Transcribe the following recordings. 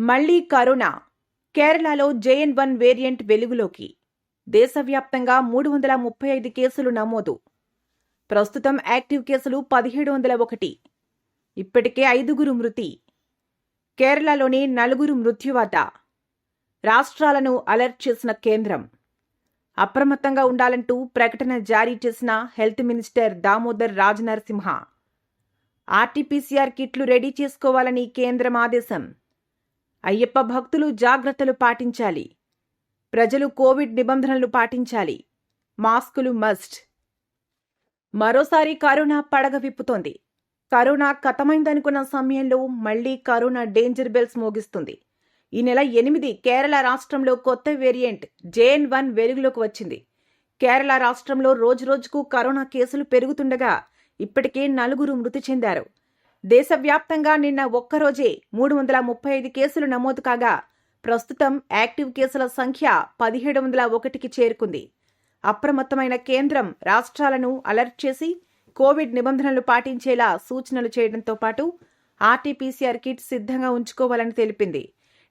మళ్ళీ కరోనా. కేరళలో JN one variant వెలుగులోకి. దేశవ్యాప్తంగా మూడు వందల ముప్పై ఐదు కేసులు నమోదు. ప్రస్తుతం యాక్టివ్ కేసులు పదిహేడు వందల ఒకటి. ఇప్పటికే ఐదుగురు మృతి. కేరళలోని నలుగురు మృత్యువాత. రాష్ట్రాలను అలర్ట్ చేసిన కేంద్రం. అప్రమత్తంగా ఉండాలంటూ ప్రకటన జారీ చేసిన health minister Damodar Rajanarasimha. RTPCR కిట్లు రెడీ చేసుకోవాలని కేంద్రం ఆదేశం. అయ్యప్ప భక్తులు జాగ్రత్తలు పాటించాలి. ప్రజలు కోవిడ్ నిబంధనలు పాటించాలి. మాస్కులు మస్ట్. మరోసారి కరోనా పడగ విప్పుతోంది. కరోనా కథమైందనుకున్న సమయంలో మళ్ళీ కరోనా డేంజర్ బెల్స్ మోగిస్తుంది. ఈ నెల ఎనిమిది కేరళ రాష్ట్రంలో కొత్త వేరియంట్ జేఎన్ వన్ వెలుగులోకి వచ్చింది. కేరళ రాష్ట్రంలో రోజురోజుకు కరోనా కేసులు పెరుగుతుండగా ఇప్పటికే నలుగురు మృతి చెందారు. దేశవ్యాప్తంగా నిన్న ఒక్కరోజే మూడు వందల ముప్పై ఐదు కేసులు నమోదు కాగా ప్రస్తుతం యాక్టివ్ కేసుల సంఖ్య పదిహేడు వందల ఒకటికి చేరుకుంది. అప్రమత్తమైన కేంద్రం రాష్ట్రాలను అలర్ట్ చేసి కోవిడ్ నిబంధనలు పాటించేలా సూచనలు చేయడంతో పాటు ఆర్టీపీసీఆర్ కిట్ సిద్ధంగా ఉంచుకోవాలని తెలిపింది.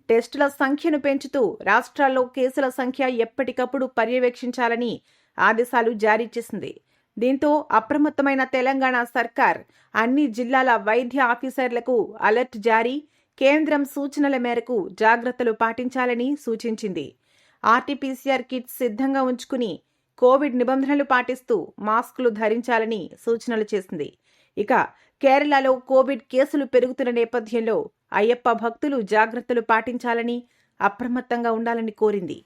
టెస్టుల సంఖ్యను పెంచుతూ రాష్ట్రాల్లో కేసుల సంఖ్య ఎప్పటికప్పుడు పర్యవేక్షించాలని ఆదేశాలు జారీ చేసింది. దీంతో అప్రమత్తమైన తెలంగాణ సర్కార్ అన్ని జిల్లాల వైద్య ఆఫీసర్లకు అలర్ట్ జారీ కేంద్రం సూచనల మేరకు జాగ్రత్తలు పాటించాలని సూచించింది. ఆర్టీపీసీఆర్ కిట్ సిద్ధంగా ఉంచుకుని కోవిడ్ నిబంధనలు పాటిస్తూ మాస్కులు ధరించాలని సూచనలు చేసింది. ఇక కేరళలో కోవిడ్ కేసులు పెరుగుతున్న నేపథ్యంలో అయ్యప్ప భక్తులు జాగ్రత్తలు పాటించాలని అప్రమత్తంగా ఉండాలని కోరింది.